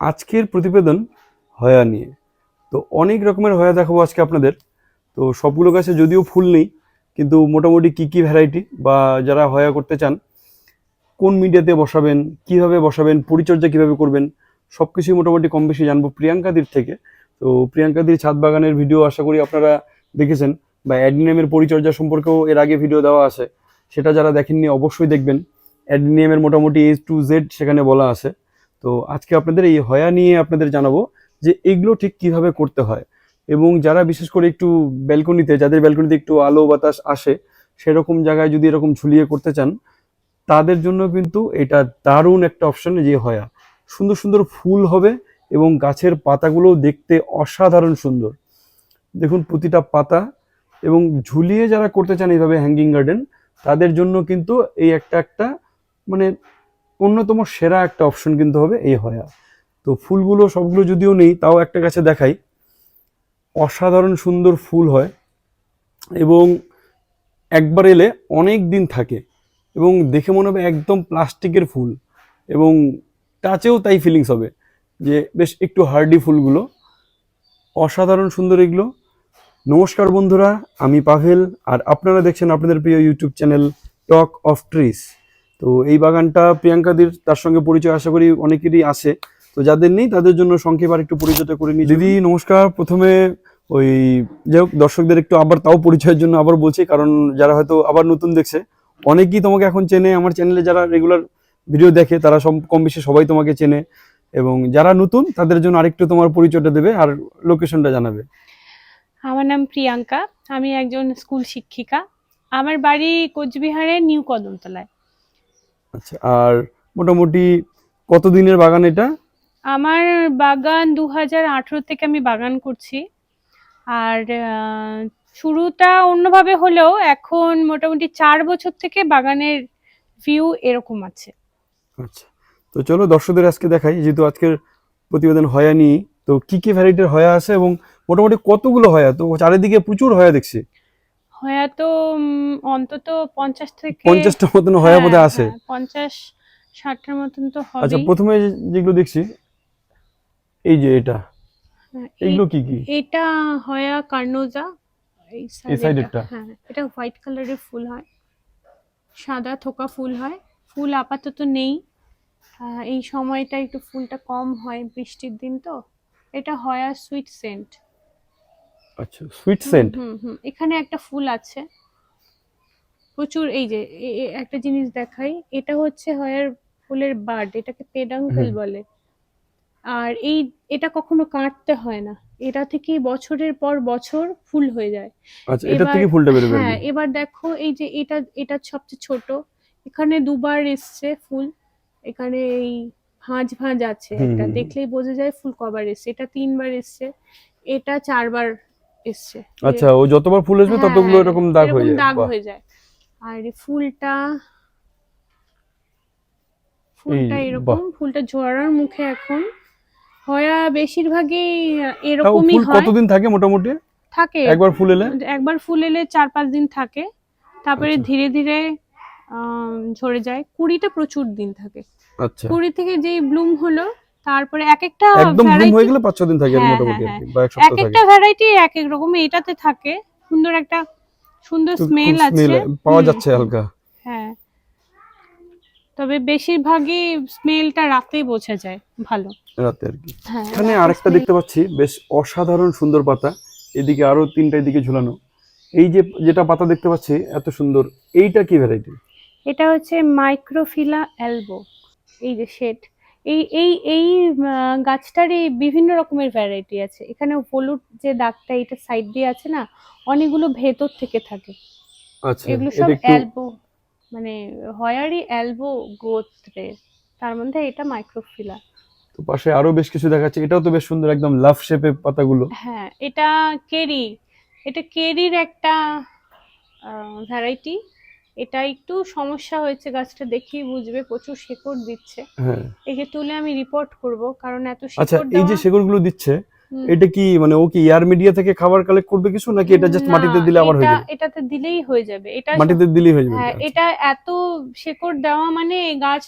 আজকের প্রতিবেদন হয়া নিয়ে। তো অনেক রকমের হয়া দেখাবো আজকে আপনাদের। তো সবগুলো গাছে যদিও ফুল নেই, কিন্তু মোটামুটি কি কি ভ্যারাইটি বা যারা হয়া করতে চান, কোন মিডিয়াতে বসাবেন, কীভাবে বসাবেন, পরিচর্যা কীভাবে করবেন সব কিছুই মোটামুটি কম বেশি জানব প্রিয়াঙ্কাদির থেকে। তো প্রিয়াঙ্কাদির ছাদ বাগানের ভিডিও আশা করি আপনারা দেখেছেন, বা অ্যাডিনিয়ামের পরিচর্যা সম্পর্কেও এর আগে ভিডিও দেওয়া আছে। সেটা যারা দেখেননি অবশ্যই দেখবেন। অ্যাডিনিয়ামের মোটামুটি এ টু জেড সেখানে বলা আছে। তো আজকে আপনাদের এই হয়া নিয়ে আপনাদের জানাব যে এগুলো ঠিক কীভাবে করতে হয়। এবং যারা বিশেষ করে একটু ব্যালকনিতে, যাদের ব্যালকনিতে একটু আলো বাতাস আসে, সেরকম জায়গায় যদি এরকম ঝুলিয়ে করতে চান, তাদের জন্য কিন্তু এটা দারুণ একটা অপশন যে হয়া। সুন্দর সুন্দর ফুল হবে এবং গাছের পাতাগুলো দেখতে অসাধারণ সুন্দর। দেখুন প্রতিটা পাতা এবং ঝুলিয়ে যারা করতে চান এইভাবে হ্যাঙ্গিং গার্ডেন তাদের জন্য কিন্তু এই একটা একটা মানে অন্যতম সেরা একটা অপশন কিন্তু হবে এই হয়া। তো ফুলগুলো সবগুলো যদিও নেই, তাও একটা কাছে দেখাই। অসাধারণ সুন্দর ফুল হয় এবং একবার এলে অনেক দিন থাকে এবং দেখে মনে হবে একদম প্লাস্টিকের ফুল এবং টাচেও তাই ফিলিংস হবে যে বেশ একটু হার্ডি ফুলগুলো। অসাধারণ সুন্দর এগুলো। নমস্কার বন্ধুরা, আমি পাভেল আর আপনারা দেখছেন আপনাদের প্রিয় YouTube channel talk of trees তো এই বাগানটা প্রিয়াঙ্কাদির তার সঙ্গে পরিচয় আশা করি অনেকেরই আছে। তো যাদের নেই, তাদের জন্য সংক্ষেপ আর একটু পরিচয়টা করে নিই। দিদি, নমস্কার। প্রথমে ওই যাই হোক, দর্শকদের একটু আবার তাও পরিচয়ের জন্য আবার বলছি, কারণ যারা হয়তো আবার নতুন দেখছে, অনেকেই তোমাকে এখন চেনে। আমার চ্যানেলে যারা রেগুলার ভিডিও দেখে, তারা সব কম বেশি সবাই তোমাকে চেনে। এবং যারা নতুন, তাদের জন্য আরেকটু তোমার পরিচয়টা দেবে আর লোকেশনটা জানাবে। আমার নাম প্রিয়াঙ্কা। আমি একজন স্কুল শিক্ষিকা। আমার বাড়ি কোচবিহারের নিউ কদমতলায়। আচ্ছা আর মোটামুটি কত দিনের বাগান এটা? আমার বাগান দু হাজার আঠেরো থেকে আমি বাগান করছি। আর শুরুটা অন্যভাবে হলেও এখন মোটামুটি চার বছর থেকে বাগানের ভিউ এরকম আছে। আচ্ছা তো চলো দর্শকদের আজকে দেখাই যেহেতু আজকের প্রতিবেদন হয়া নিয়ে তো কি কি ভ্যারাইটির হয়া আছে এবং মোটামুটি কতগুলো হয়া? তো চারিদিকে প্রচুর হয়া দেখছি। হয়তো উম, অন্তত পঞ্চাশ থেকে পঞ্চাশটার মতন হয়া হ্যাঁ, বোধহয় আছে? হ্যাঁ, পঞ্চাশ ষাটটার মতন তো আচ্ছা প্রথমে যেগুলো দেখছি এই যে এটা এগুলো কি কি? এটা হয়া কার্নোজা এই সাইডেরটা হ্যাঁ এটা হোয়াইট কালারের ফুল হয় সাদা থোকা ফুল হয় ফুল আপাতত নেই। এই সময়টা একটু ফুলটা কম হয় বৃষ্টির দিন তো এটা হয়া সুইট সেন্ট। আচ্ছা সুইট সেন্ট এখানে একটা ফুল আছে। প্রচুর এই যে একটা জিনিস দেখাই। এটা হচ্ছে হয়ার ফুলের বার্ড এটাকে পেডাঙ্কেল বলে। আর এই এটা কখনো কাটতে হয় না। এটা থেকে বছরের পর বছর ফুল হয়ে যায়। আচ্ছা এটা এবার- থেকে ফুলটা বেরোবে হ্যাঁ এবার দেখো এই যে এটা এটা সবচেয়ে ছোট। এখানে দুবার এসছে ফুল। এখানে এই ভাঁজ ভাঁজ আছে। এটা। দেখলেই বোঝা যায় ফুল কবার এসছে। এটা তিনবার এসছে। এটা চারবার এসছে। আচ্ছা ও যতবার ফুল আসবে হ্যাঁ, ততগুলো হ্যাঁ, এরকম দাগ হয়ে যায়। দাগ হয়ে যায়। আর এই ফুলটা ফুলটা এরকম ফুলটা ঝরার মুখে এখন হয়া বেশিরভাগই এরকমই হয়। কতদিন থাকে মোটামুটি? থাকে। একবার ফুল এলে? একবার ফুল এলে চার পাঁচ দিন থাকে। তারপরে আচ্ছা। ধীরে ধীরে ঝরে যায়। কুড়িটা প্রচুর দিন থাকে। আচ্ছা। কুড়ি থেকে যেই ব্লুম হলো তারপরে এক একটা একদম ব্লুম হয়ে গেলে পাঁচ ছ দিন থাকে হ্যাঁ, মোটামুটি হ্যাঁ, বা এক এক সপ্তাহ থাকে। একটা ভ্যারাইটি এক এক রকম এটাতে থাকে। সুন্দর একটা সুন্দর স্মেল আছে। পাওয়া যাচ্ছে হালকা। হ্যাঁ। তবে বেশিরভাগই স্মেলটা রাতেই বোঝা যায় ভালো। রাতে আর কি। হ্যাঁ এখানে আরেকটা দেখতে পাচ্ছি বেশ অসাধারণ সুন্দর পাতা। এদিকে আরও তিনটা এদিকে ঝুলানো। এই যে যেটা পাতা দেখতে পাচ্ছি এত সুন্দর। এইটা কি ভ্যারাইটি এটা হচ্ছে মাইক্রোফিলা এলবো এই যে শেড এই এই এই গাছটার এই বিভিন্ন রকমের ভ্যারাইটি আছে। এখানে হলুদ যে দাগটা এটা সাইড দিয়ে আছে না অনেকগুলো ভেতর থেকে থাকে। আচ্ছা এগুলো সব এলবো মানে হয়ারই এলবো গোত্রের তার মধ্যে এটা মাইক্রোফিলা তো পাশে আরও বেশ কিছু দেখাচ্ছে। এটাও তো বেশ সুন্দর একদম লাভ শেপে পাতাগুলো। হ্যাঁ এটা কেরি। এটা কেরির একটা ভ্যারাইটি এটা একটু সমস্যা হয়েছে গাছটা দেখেই বুঝবে প্রচুর শেকড় দিচ্ছে। হ্যাঁ। একে তুলে আমি রিপোর্ট করব কারণ এত আচ্ছা এই যে শেকড়গুলো দিচ্ছে এটা কি মানে ও কি এয়ার মিডিয়া থেকে খাবার কালেক্ট করবে কিছু নাকি এটা জাস্ট মাটিতে দিলে আবার হয়ে যাবে? এটাতে দিলেই হয়ে যাবে। এটা মাটিতে দিলেই হয়ে যাবে হ্যাঁ আচ্ছা। এটা এত শেকড় দেওয়া মানে গাছ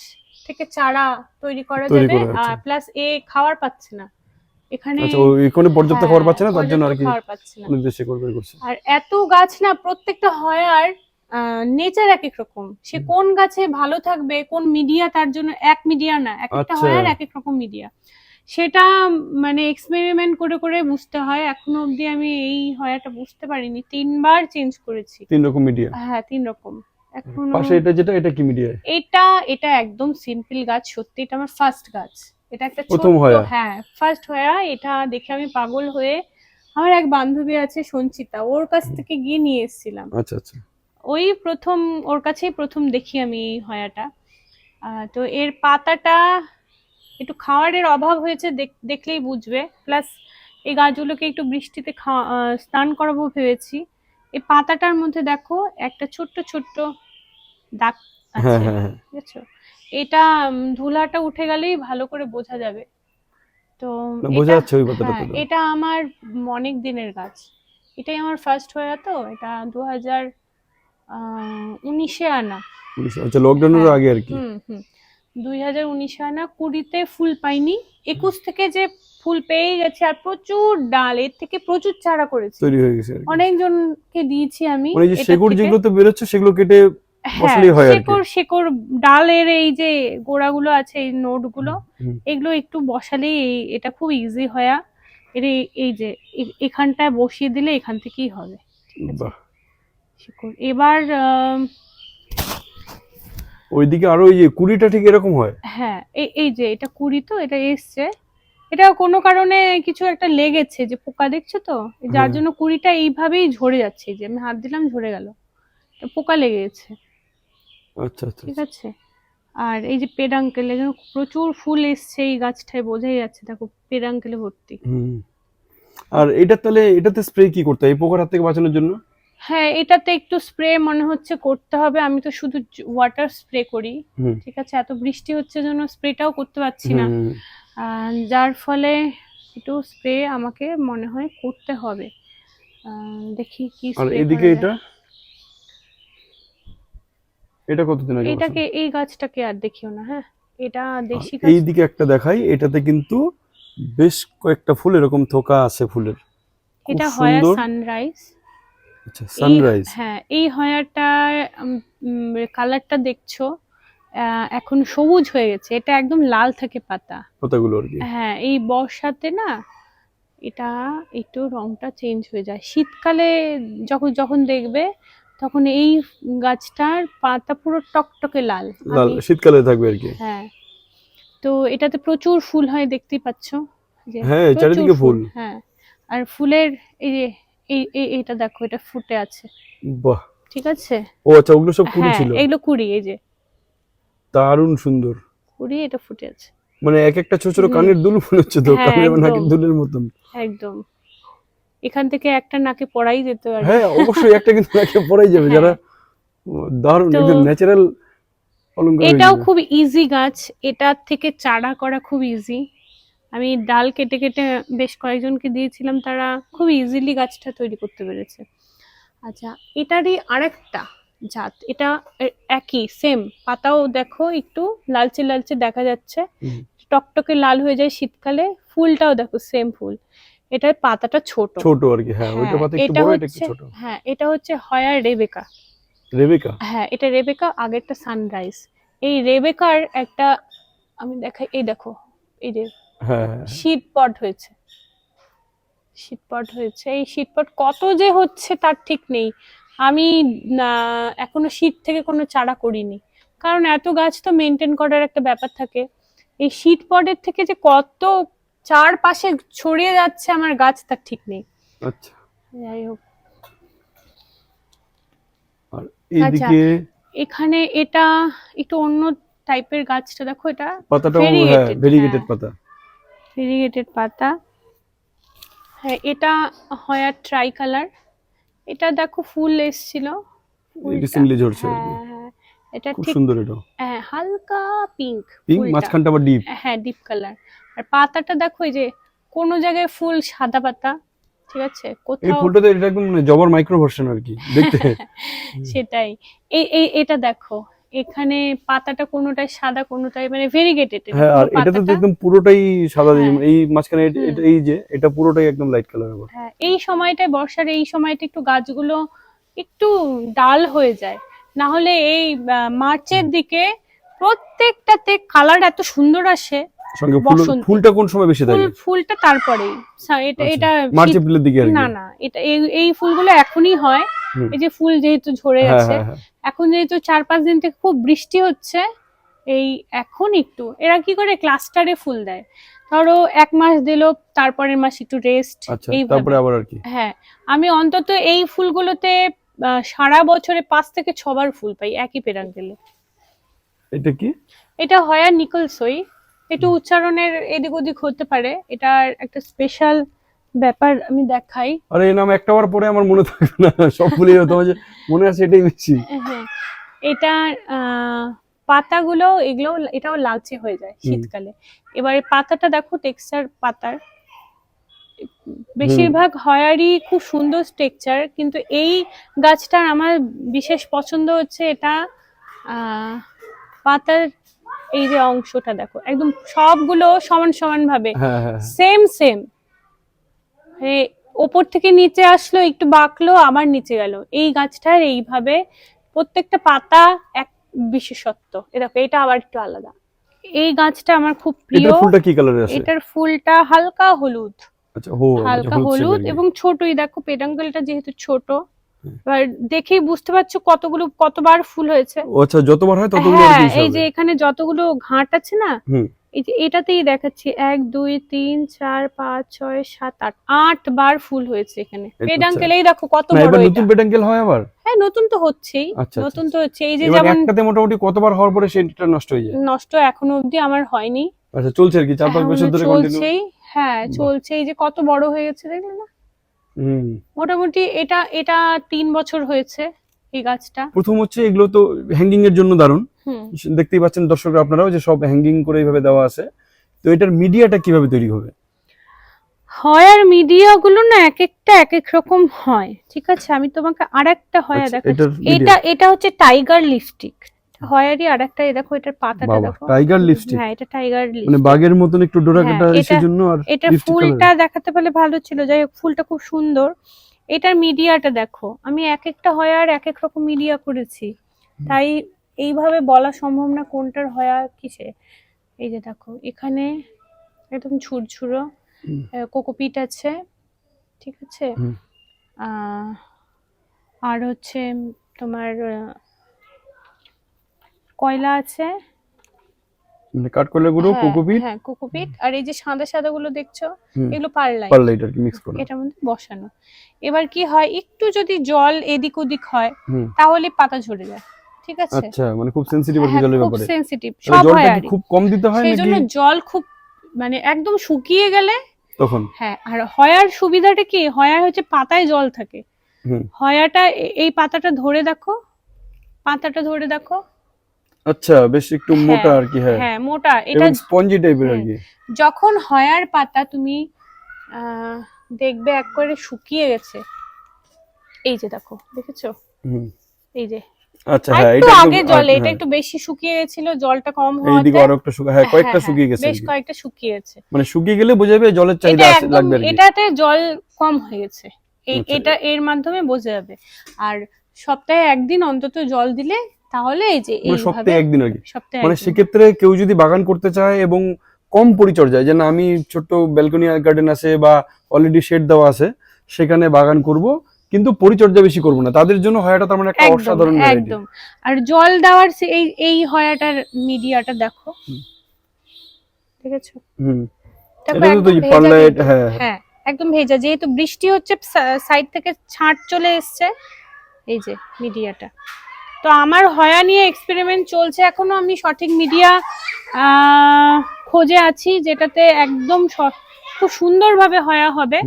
থেকে চারা তৈরি করা যাবে আর প্লাস এ খাবার পাচ্ছে না। এখানে আচ্ছা এখানে পর্যাপ্ত হ্যাঁ, খাবার পাচ্ছে না তার জন্য আর কি নির্দেশে করবে করছে। আর এত গাছ না প্রত্যেকটা হয় আর নেচার এক এক রকম। সে কোন গাছে ভালো থাকবে কোন মিডিয়া তার জন্য এক মিডিয়া না এক একটা আচ্ছা। হয় আর এক এক রকম মিডিয়া সেটা মানে এক্সপেরিমেন্ট করে করে বুঝতে হয়। এখনও অবধি আমি এই হয়াটা বুঝতে পারিনি। তিনবার চেঞ্জ করেছি। তিন রকম মিডিয়া হ্যাঁ তিন রকম। এখনও পাশে এটা যেটা এটা কি মিডিয়া এটা এটা একদম সিম্পল গাছ সত্যি এটা আমার ফার্স্ট গাছ। এটা একটা প্রথম হয়া? হ্যাঁ ফার্স্ট হয়া। এটা দেখে আমি পাগল হয়ে আমার এক বান্ধবী আছে সঞ্চিতা। ওর কাছ থেকে গিয়ে নিয়ে এসেছিলাম। আচ্ছা আচ্ছা। ওই প্রথম ওর কাছেই প্রথম দেখি আমি এই হয়াটা। তো এর পাতাটা একটু খাওয়ারের অভাব হয়েছে দেখ- দেখলেই বুঝবে। প্লাস এই গাছগুলোকে একটু বৃষ্টিতে খাওয়া স্নান করাবো ভেবেছি। এই পাতাটার মধ্যে দেখো একটা ছোট্ট ছোট্ট দাগ হ্যাঁ আছে হ্যাঁ হ্যাঁ বুঝেছ? এটা ধুলাটা উঠে গেলেই ভালো করে বোঝা যাবে। তো বোঝা এটা- যাচ্ছে ওই হ্যাঁ। এটা আমার অনেক দিনের গাছ। এটাই আমার ফার্স্ট হয়ে তো এটা দু হাজার উনিশে আনা। আচ্ছা লকডাউনের হ্যাঁ, আগে আর কি? হুম হুম। দুই হাজার উনিশে আনা কুড়িতে ফুল পাইনি। একুশ থেকে যে ফুল পেয়ে গেছে আর প্রচুর ডাল এর থেকে প্রচুর চারা করেছি। তৈরি হয়ে গেছে অনেকজনকে দিয়েছি আমি মানে যে শেকড় যেগুলো তো বেরোচ্ছে সেগুলো কেটে হ্যাঁ। শেকড় শেকড় ডালের এই যে গোড়াগুলো আছে এই নোটগুলো এগুলো একটু বসালেই এটা খুব ইজি হয় এর এই- যে এখানটায় বসিয়ে দিলে এখান থেকেই হবে? বাহ। শিকড়। এবার ওইদিকে আরও ওই যে কুড়িটা ঠিক এরকম হয়? হ্যাঁ এই এই যে এটা কুড়ি তো এটা এসছে। এটা কোনো কারণে কিছু একটা লেগেছে যে পোকা দেখছ তো? যার হ্যাঁ। জন্য কুড়িটা এইভাবেই ঝরে যাচ্ছে যে আমি হাত দিলাম ঝরে গেল। পোকা লেগে গেছে আচ্ছা আচ্ছা। ঠিক আছে? আর এই যে পেডাঙ্কেল এখানে প্রচুর ফুল এসছে এই গাছটায় বোঝাই যাচ্ছে দেখো পেডাঙ্কেলে ভর্তি। হুম। আর এটা তাহলে এটাতে স্প্রে কি করতে হয়? এই পোকার হাত থেকে বাঁচানোর জন্য? হ্যাঁ এটাতে একটু স্প্রে মনে হচ্ছে করতে হবে। আমি তো শুধু ওয়াটার স্প্রে করি। ঠিক আছে এত বৃষ্টি হচ্ছে জন্য স্প্রেটাও করতে পারছি না। যার ফলে একটু স্প্রে আমাকে মনে হয় করতে হবে। দেখি কি আর এদিকে এটা? এটা কতদিন আগে এটাকে এই গাছটাকে আর দেখিও না হ্যাঁ। এটা দেশি? গাছ। এইদিকে একটা দেখাই এটাতে কিন্তু বেশ কয়েকটা ফুল এরকম থোকা আছে ফুলের। এটা হয় সানরাইজ আচ্ছা সানরাইজ হ্যাঁ এই হয়াটার কালারটা দেখছ এখন সবুজ হয়ে গেছে এটা একদম লাল থাকে পাতা। পাতাগুলো আর কি। হ্যাঁ এই বর্ষাতে না এটা একটু রংটা চেঞ্জ হয়ে যায়। শীতকালে যখন যখন দেখবে তখন এই গাছটার পাতা পুরো টকটকে লাল। লাল শীতকালে থাকবে আর কি। হ্যাঁ তো এটাতে প্রচুর ফুল হয় দেখতেই পাচ্ছ। হ্যাঁ, চারিদিকে ফুল। হ্যাঁ আর ফুলের এই যে এই এই- এইটা দেখো এটা ফুটে আছে। বাহ। ঠিক আছে? ও আচ্ছা ওগুলো সব কুড়ি হ্যাঁ ছিল? এগুলো কুড়ি এই যে। দারুণ সুন্দর। কুড়ি এটা ফুটে আছে। মানে এক একটা ছোট ছোট কানের দুল মনে হচ্ছে তো হ্যাঁ, কানের নাকের দুলের মতন। একদম। এখান থেকে একটা নাকে পড়াই যেত আর হ্যাঁ অবশ্যই একটা কিন্তু নাকে পড়াই যাবে হ্যাঁ। যারা দারুণ একদম ন্যাচারাল অলংকার এটাও খুব ইজি গাছ এটার থেকে চারা করা খুব ইজি আমি ডাল কেটে কেটে বেশ কয়েকজনকে দিয়েছিলাম তারা খুব ইজিলি গাছটা তৈরি করতে পেরেছে। আচ্ছা এটারই আরেকটা জাত এটা একই সেম পাতাও দেখো একটু লালচে লালচে দেখা যাচ্ছে। টকটকে লাল হয়ে যায় শীতকালে ফুলটাও দেখো সেম ফুল। এটার পাতাটা ছোট। ছোট আর কি হ্যাঁ ওইটা পাতা একটু এটা বড় এটা একটু হচ্ছে ছোট। হ্যাঁ এটা হচ্ছে হয়ার রেবেকা। রেবেকা? হ্যাঁ এটা রেবেকা আগেরটা সানরাইজ এই রেবেকার একটা আমি দেখাই এই দেখো এই যে শীত পট হয়েছে। শীতপট হয়েছে। এই শীতপট কত যে হচ্ছে তার ঠিক নেই। আমি এখনও শীত থেকে কোনো চারা করিনি। কারণ এত গাছ তো মেনটেন করার একটা ব্যাপার থাকে। এই শীত পটের থেকে যে কত চারপাশে ছড়িয়ে যাচ্ছে আমার গাছ তার ঠিক নেই। আচ্ছা। যাই হোক। আর এইদিকে এখানে এটা একটু অন্য টাইপের গাছটা দেখো এটা পাতাটাও হ্যাঁ ভেরিগেটেড হ্যাঁ। পাতা। ভেরিগেটেড পাতা। হ্যাঁ এটা হয় আর ট্রাই কালার এটা দেখো ফুল এসছিল। রিসেন্টলি ঝরছে। হ্যাঁ হ্যাঁ এটা খুব সুন্দর এটা হ্যাঁ, হালকা পিঙ্ক পিঙ্ক মাঝখানটা আবার ডিপ হ্যাঁ ডিপ কালার আর পাতাটা দেখো এই যে কোনো জায়গায় ফুল সাদা পাতা ঠিক আছে? এই কোথাও ফুলটাতে এটা একদম মানে জবার মাইক্রো ভার্সন আর কি দেখতে। সেটাই। এই এই এটা দেখো। এখানে পাতাটা কোনোটায় সাদা কোনোটায় মানে ভেরিগেটেড হ্যাঁ আর এটা তো একদম পুরোটাই সাদা হ্যাঁ। এই মাঝখানে এই যে এটা পুরোটাই একদম লাইট কালার হ্যাঁ এই সময়টায় বর্ষার এই সময়টা একটু গাছগুলো একটু ডাল হয়ে যায়। না হলে এই মার্চের দিকে প্রত্যেকটাতে কালার এত সুন্দর আসে সঙ্গে ফুলটা কোন সময় বেশি থাকে? ফুলটা তারপরেই। এটা আচ্ছা, এটা মার্চ এপ্রিলের দিকে না না এটা এই- ফুলগুলো এখনই হয়। এই যে ফুল যেহেতু ঝরে হ্যাঁ গেছে হ্যাঁ হ্যাঁ। এখন যেহেতু চার পাঁচ দিন থেকে খুব বৃষ্টি হচ্ছে এই এখন একটু এরা কি করে ক্লাস্টারে ফুল দেয়? ধরো এক মাস দিলো তারপরের মাস একটু রেস্ট আচ্ছা তারপরে আবার আর কি? হ্যাঁ আমি অন্তত এই ফুলগুলোতে সারা বছরে পাঁচ থেকে ছবার ফুল পাই একই পেরাঙ্গেলে এটা কি? এটা হয় আর নিকলসই। একটু উচ্চারণের এদিক ওদিক হতে পারে এটার একটা স্পেশাল ব্যাপার আমি দেখাই। আরে এই নাম একটা বার পরে আমার মনে থাকবে না। সব ভুলে তোমার যে মনে আছে এটাই বেশি। হ্যাঁ আহ, পাতাগুলো এগুলো এটাও লালচে হয়ে যায় শীতকালে। এবারে পাতাটা দেখো টেক্সচার পাতার। বেশিরভাগ হয়ারই খুব সুন্দর টেক্সচার কিন্তু এই গাছটার আমার বিশেষ পছন্দ হচ্ছে এটা আহ, পাতার এই যে অংশটা দেখো। একদম সবগুলো সমান সমান ভাবে। সেম সেম ওপর থেকে নিচে আসলো একটু বাঁকলো আবার নিচে গেল। এই গাছটার এইভাবে প্রত্যেকটা পাতা এক বিশেষত্ব। দেখো এটা আবার একটু আলাদা। এই গাছটা আমার খুব প্রিয়। এটার ফুলটা কি কালারে আছে? এটার ফুলটা হালকা হলুদ। আচ্ছা হালকা হলুদ এবং ছোটই। দেখো পেডাঙ্গেলটা যেহেতু ছোট এবার দেখেই বুঝতে পারছ কতগুলো কতবার ফুল হয়েছে। আচ্ছা যতবার হয় ততগুলো হ্যাঁ এই যে এখানে যতগুলো ঘাট আছে না। এই যে এটাতেই দেখাচ্ছি এক দুই তিন চার পাঁচ ছয় সাত আট আট বার ফুল হয়েছে এখানে। আচ্ছা। পেডাঙ্কেল এই দেখো কত বড় নতুন পেটাঙ্কেল হয় আবার? হ্যাঁ নতুন তো হচ্ছেই আচ্ছা আচ্ছা, নতুন তো হচ্ছে এই যে যেমন একটাতে মোটামুটি কতবার হওয়ার পরে সেটা নষ্ট হয়ে যায়? নষ্ট এখনও অবধি আমার হয়নি। আচ্ছা চলছে আর কি চার পাঁচ বছর ধরে কন্টিনিউ চলছেই হ্যাঁ চলছে এই যে কত বড় হয়ে গেছে দেখলে না? হুম। মোটামুটি এটা এটা তিন বছর হয়েছে। এই গাছটা। প্রথম হচ্ছে এগুলো তো হ্যাঙ্গিং এর জন্য দারুণ। দেখতেই পাচ্ছেন দর্শকরা আপনারাও যে সব হ্যাঙ্গিং করে এইভাবে দেওয়া আছে। তো এটার মিডিয়াটা কীভাবে তৈরি হবে? হয় আর মিডিয়া গুলো না এক একটা এক এক রকম হয়। ঠিক আছে? আমি তোমাকে আরেকটা হয় আচ্ছা, দেখাচ্ছি এটা এটা হচ্ছে টাইগার লিপস্টিক হয়ারই আরেকটা এই দেখো এটার পাতাটা দেখো। টাইগার লিপস্টিক হ্যাঁ এটা টাইগার মানে বাঘের মতন একটু ডোরা হ্যাঁ, কাটা এসের এটা- জন্য আর lipstick ফুলটা দেখাতে পারলে ভালো ছিল। যাই হোক ফুলটা খুব সুন্দর। এটার মিডিয়াটা দেখো। আমি এক একটা হয় আর এক এক রকম মিডিয়া করেছি। তাই এইভাবে বলা সম্ভব না কোনটার হয় আর কিসে। এই যে দেখো এখানে একদম ঝুরঝুরো কোকোপিট আছে ঠিক আছে? আর হচ্ছে তোমার কয়লা আছে মানে কাঠকয়লা গুঁড়ো হ্যাঁ, কোকোপিট হ্যাঁ কোকোপিট আর এই যে সাদা সাদা গুলো দেখছ এগুলো পারলাই পারলাইট আর কি মিক্স করা। এটার মধ্যে বসানো। এবার কি হয় একটু যদি জল এদিক ওদিক হয় তাহলে পাতা ঝরে যায়। ঠিক আছে? আচ্ছা মানে খুব সেনসিটিভ আর কি হ্যাঁ, জলের খুব সেনসিটিভ সব হয় আর খুব কম দিতে হয় নাকি? জন্য জল খুব মানে একদম শুকিয়ে গেলে তখন? হ্যাঁ আর হয়ার সুবিধাটা কি? হয়ার হচ্ছে পাতায় জল থাকে। হয়াটা এই পাতাটা ধরে দেখো। পাতাটা ধরে দেখো। আচ্ছা বেশ একটু হ্যাঁ, মোটা আর কি হ্যাঁ। হ্যাঁ মোটা। এটা স্পঞ্জি টাইপের আর কি। যখন হয়ার পাতা তুমি দেখবে এক করে শুকিয়ে গেছে। এই যে দেখো দেখেছ। এই যে। আচ্ছা হ্যাঁ এটা আগে জলে এটা হ্যাঁ, একটু বেশি শুকিয়ে গেছিল জলটা কম এইদিকে আরও একটা শুকা হ্যাঁ কয়েকটা হ্যাঁ, শুকিয়ে হ্যাঁ, গেছে বেশ কয়েকটা শুকিয়ে গেছে। মানে শুকিয়ে গেলে বোঝা যাবে জলের চাহিদা আছে লাগবে এটাতে জল কম হয়ে গেছে। এই আচ্ছা। এটা এর মাধ্যমে বোঝা যাবে। আর সপ্তাহে একদিন অন্তত জল দিলে তাহলে এই যে মানে সপ্তাহে একদিন আর কি মানে সেক্ষেত্রে কেউ যদি বাগান করতে চায় এবং কম পরিচর্যায় যেন আমি ছোট্ট ব্যালকনি গার্ডেন আছে বা অলরেডি শেড দেওয়া আছে সেখানে বাগান করব কিন্তু পরিচর্যা বেশি করব না। তাদের জন্য হয়াটা তার মানে একটা অসাধারণ একদম। আর জল দেওয়ার এই এই হয়াটার মিডিয়াটা দেখো। ঠিক আছে হুম। ভেজা। হ্যাঁ হ্যাঁ। একদম ভেজা। যেহেতু বৃষ্টি হচ্ছে সাইড থেকে ছাঁট চলে এসছে এই যে মিডিয়াটা। তো আমার হয়া নিয়ে এক্সপেরিমেন্ট চলছে এখনও। আমি সঠিক মিডিয়া খোঁজে আছি যেটাতে একদম খুব সুন্দরভাবে হয়া হবে।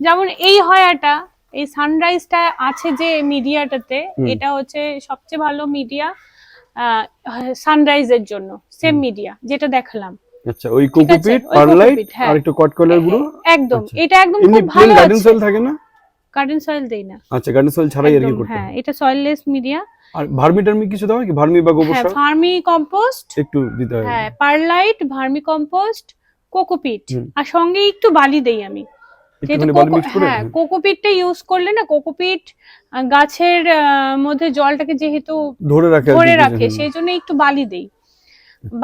যেমন এই হয়াটা এই সানরাইজটা আছে যে মিডিয়াটাতে এটা হচ্ছে সবচেয়ে ভালো মিডিয়া সানরাইজের জন্য সেম মিডিয়া যেটা দেখালাম। আচ্ছা ওই কোকোপিট পার্লাইট। আর একটু কটকলের গুঁড়ো? একদম আচ্ছা। এটা একদম খুব ভালো গার্ডেন সয়েল থাকে না? গার্ডেন সয়েল দেই না। আচ্ছা গার্ডেন সয়েল ছাড়াই আর কি একদম, করতে হ্যাঁ এটা সয়েললেস মিডিয়া আর ভার্মি টার্মি কিছু দেওয়া কি? ভার্মি বা গোবর হ্যাঁ সার? Fermi compost. একটু দিতে হয়। হ্যাঁ পারলাইট ভার্মি কম্পোস্ট কোকোপিট। আর সঙ্গে একটু বালি দেই আমি। হ্যাঁ কোকোপিটটা ইউজ করলে না কোকোপিট গাছের মধ্যে জলটাকে যেহেতু ধরে রাখে ধরে রাখে সেই জন্য একটু বালি দেই।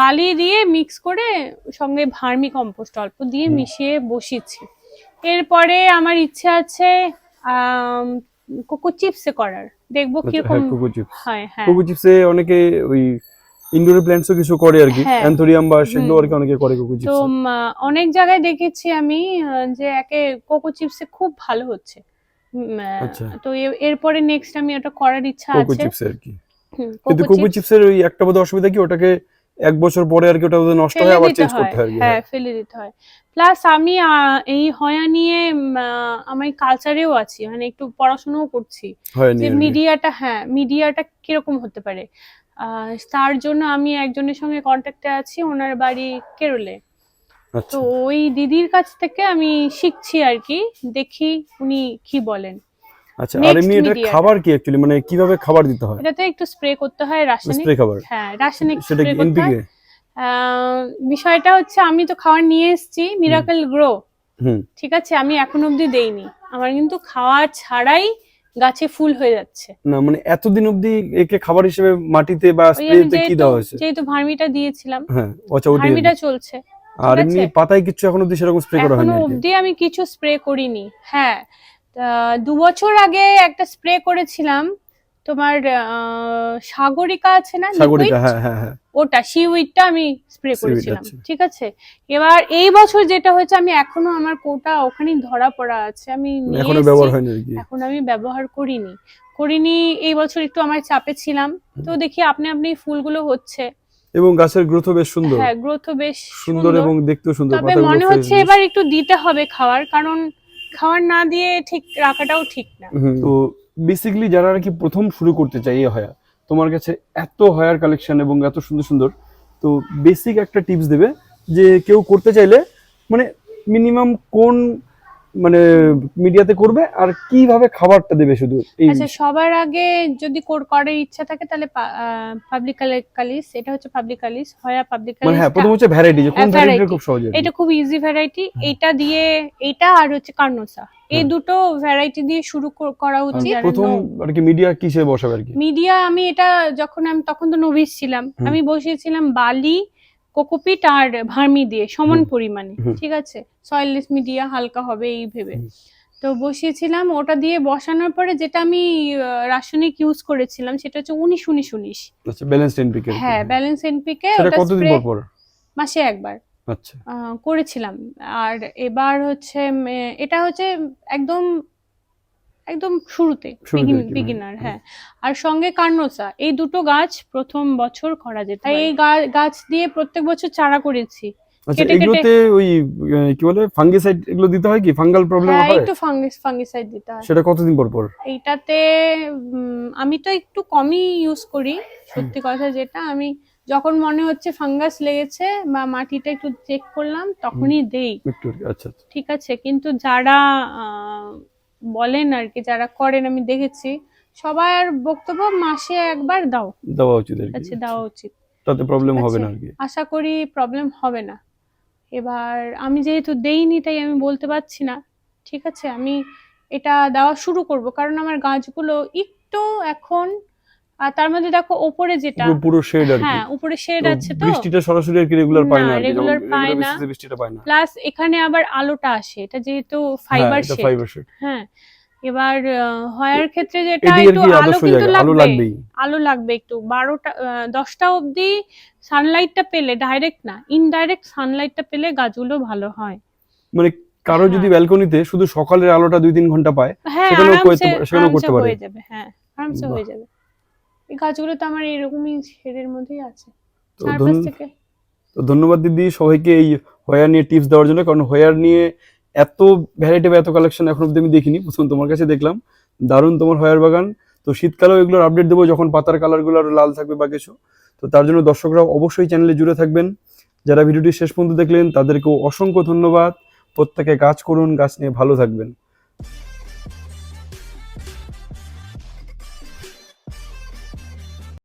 বালি দিয়ে মিক্স করে সঙ্গে ভার্মি কম্পোস্ট অল্প দিয়ে মিশিয়ে বসিয়েছি। এরপরে আমার ইচ্ছে আছে কোকো চিপসে করার। দেখব আচ্ছা, কীরকম হ্যাঁ কোকো চিপস। হয় হ্যাঁ। কোকো চিপসে অনেকে ওই ইনডোর প্ল্যান্টসও কিছু করে আর কি। অ্যান্থোরিয়াম বা সেগুলো আর কি অনেকে করে কোকো তো চিপস। আহ, অনেক জায়গায় দেখেছি আমি যে একে কোকো চিপসে খুব ভালো হচ্ছে। আচ্ছা। তো এরপরে নেক্সট আমি ওটা করার ইচ্ছা কোকো আছে। আর কি কিন্তু কোকো কোকো চিপসের ওই একটা বোধ অসুবিধা কি ওটাকে এক বছর পরে আর কি ওটা নষ্ট হয় আবার চেঞ্জ করতে হয়। হ্যাঁ ফেলে দিতে হয়। প্লাস আমি এই হয়া নিয়ে আমি কালচারেও আছি মানে একটু পড়াশোনাও করছি। যে মিডিয়াটা হ্যাঁ মিডিয়াটা কীরকম হতে পারে? তার জন্য আমি একজনের সঙ্গে কন্ট্যাক্টে আছি ওনার বাড়ি কেরলে। আচ্ছা। তো ওই দিদির কাছ থেকে আমি শিখছি আর কি দেখি উনি কি বলেন। আচ্ছা আর এমনি এটা খাবার কি অ্যাকচুয়ালি মানে কীভাবে খাবার দিতে হয়? এটাতে একটু স্প্রে করতে হয় রাসায়নিক। স্প্রে খাবার। হ্যাঁ রাসায়নিক সেটা কি এনপিকে বিষয়টা হচ্ছে আমি তো খাবার নিয়ে এসেছি মিরাকেল গ্রো ঠিক আছে আমি এখন অবধি দেইনি। আমার কিন্তু খাওয়া ছাড়াই গাছে ফুল হয়ে যাচ্ছে। না মানে এতদিন অবধি একে খাবার হিসেবে মাটিতে বা স্প্রেতে কি দেওয়া হয়েছে? যেহেতু ভার্মিটা দিয়েছিলাম হ্যাঁ আচ্ছা কি। ভার্মিটা চলছে। আর এমনি পাতায় কিছু এখন অবধি সেরকম স্প্রে করা হয়নি এখনও অবধি আমি কিছু স্প্রে করিনি। হ্যাঁ দু বছর আগে একটা স্প্রে করেছিলাম। তোমার সাগরিকা আছে না? হ্যাঁ হ্যাঁ হ্যাঁ। ওটা সিউইডটা আমি স্প্রে করেছিলাম। ঠিক আছে? এবার এই বছর যেটা হয়েছে আমি এখনও আমার কোটা ওখানেই ধরা পড়া আছে। আমি এখনও ব্যবহার হয়নি এখন আমি ব্যবহার করিনি। করিনি এই বছর একটু আমার চাপে ছিলাম। তো দেখি আপনি আপনি ফুলগুলো হচ্ছে। এবং গাছের গ্রোথ বেশ সুন্দর। হ্যাঁ গ্রোথও বেশ সুন্দর এবং দেখতেও সুন্দর তবে মনে হচ্ছে এবার একটু দিতে হবে খাবার কারণ খাবার না দিয়ে ঠিক রাখাটাও ঠিক না। তো বেসিক্যালি যারা আর কি প্রথম শুরু করতে চাই এই হয়া তোমার কাছে এত হয়ার কালেকশন এবং এত সুন্দর সুন্দর তো বেসিক একটা টিপস দেবে যে কেউ করতে চাইলে মানে মিনিমাম কোন মানে মিডিয়াতে করবে আর কীভাবে খাবারটা দেবে শুধু আচ্ছা সবার আগে যদি কোর করার ইচ্ছা থাকে তাহলে পাবলিক কালিস এটা হচ্ছে পাবলিক কালিস হয়া পাবলিক মানে হ্যাঁ প্রথম হচ্ছে ভ্যারাইটি যে কোন variety। খুব সহজ। এটা খুব ইজি ভ্যারাইটি এটা দিয়ে এটা আর হচ্ছে কার্নোসা এই দুটো ভ্যারাইটি দিয়ে শুরু করা উচিত। প্রথম আর কি মিডিয়া কিসে বসাবে আর কি? মিডিয়া আমি এটা যখন আমি তখন তো নভিস ছিলাম। আমি বসিয়েছিলাম বালি কোকোপিট আর ভার্মি দিয়ে সমান পরিমাণে ঠিক আছে? সয়েললেস মিডিয়া হালকা হবে এই ভেবে। তো বসিয়েছিলাম ওটা দিয়ে বসানোর পরে যেটা আমি রাসায়নিক ইউজ করেছিলাম সেটা হচ্ছে উনিশ উনিশ উনিশ। আচ্ছা ব্যালেন্স এনপিকে হ্যাঁ ব্যালেন্স এনপিকে ওটা কতদিন স্প্রে পর পর? মাসে একবার। আচ্ছা। করেছিলাম। আর এবার হচ্ছে এটা হচ্ছে একদম একদম শুরুতে বিগিনার হুম। হ্যাঁ। আর সঙ্গে কার্নোসা এই দুটো গাছ প্রথম বছর করা যেত এই গাছ দিয়ে প্রত্যেক বছর চারা করেছি। আচ্ছা এগুলোতে ওই কি বলে ফাঙ্গিসাইড এগুলো দিতে হয় কি? ফাঙ্গাল প্রবলেম হ্যাঁ হয়? একটু ফাঙ্গিস ফাঙ্গিসাইড দিতে হয়। সেটা কতদিন পর পর? এইটাতে উম, আমি তো একটু কমই ইউজ করি সত্যি কথা যেটা। আমি যখন মনে হচ্ছে ফাঙ্গাস লেগেছে বা মাটিটা একটু চেক করলাম তখনই দেই। আচ্ছা আচ্ছা। ঠিক আছে কিন্তু যারা আহ, বলেন আর কি যারা করেন আমি দেখেছি। সবার বক্তব্য মাসে একবার দাও দেওয়া উচিত আচ্ছা দেওয়া উচিত। তাতে প্রবলেম হবে না আর কি। আশা করি প্রবলেম হবে না। এবার আমি যেহেতু দেইনি তাই আমি বলতে পারছি না। ঠিক আছে আমি এটা দেওয়া শুরু করব। কারণ আমার গাছগুলো একটু এখন আর তার মধ্যে দেখো ওপরে যেটা পুরো শেড আর হ্যাঁ উপরে শেড আছে তো। বৃষ্টিটা সরাসরি আর কি রেগুলার পায় না, regular পায় না। বৃষ্টিটা পায় না। প্লাস এখানে আবার আলোটা আসে এটা যেহেতু ফাইবার শেড ফাইবার শেড হ্যাঁ এবার হয়ার ক্ষেত্রে যেটা একটু আলো কিন্তু লাগবে আলো লাগবে একটু। বারোটা দশটা অবধি সানলাইটটা পেলে ডাইরেক্ট না ইনডাইরেক্ট সানলাইটটা পেলে গাছগুলো ভালো হয়। মানে কারও যদি হ্যাঁ। ব্যালকনিতে শুধু সকালের আলোটা দুই তিন ঘণ্টা পায় হ্যাঁ সেখানেও করতে পারে-। হয়ে হ্যাঁ আরামসে হয়ে যাবে। এই গাছগুলো তো আমার এরকমই শেডের মধ্যেই আছে। তো চারপাশ থেকে। তো ধন্যবাদ দিদি সবাইকে এই হোয়ার নিয়ে টিপস দেওয়ার জন্য কারণ হোয়ার নিয়ে এত ভ্যারাইটি বা এত কালেকশন এখন অব্দি আমি দেখিনি। প্রথম তোমার কাছে দেখলাম। দারুণ তোমার হোয়ার বাগান। তো শীতকালেও এগুলোর আপডেট দেবো যখন পাতার কালারগুলো আরও লাল থাকবে বা কিছু। তো তার জন্য দর্শকরা অবশ্যই চ্যানেলে জুড়ে থাকবেন। যারা ভিডিওটি শেষ পর্যন্ত দেখলেন তাদেরকেও অসংখ্য ধন্যবাদ। প্রত্যেকে কাজ করুন গাছ নিয়ে ভালো থাকবেন।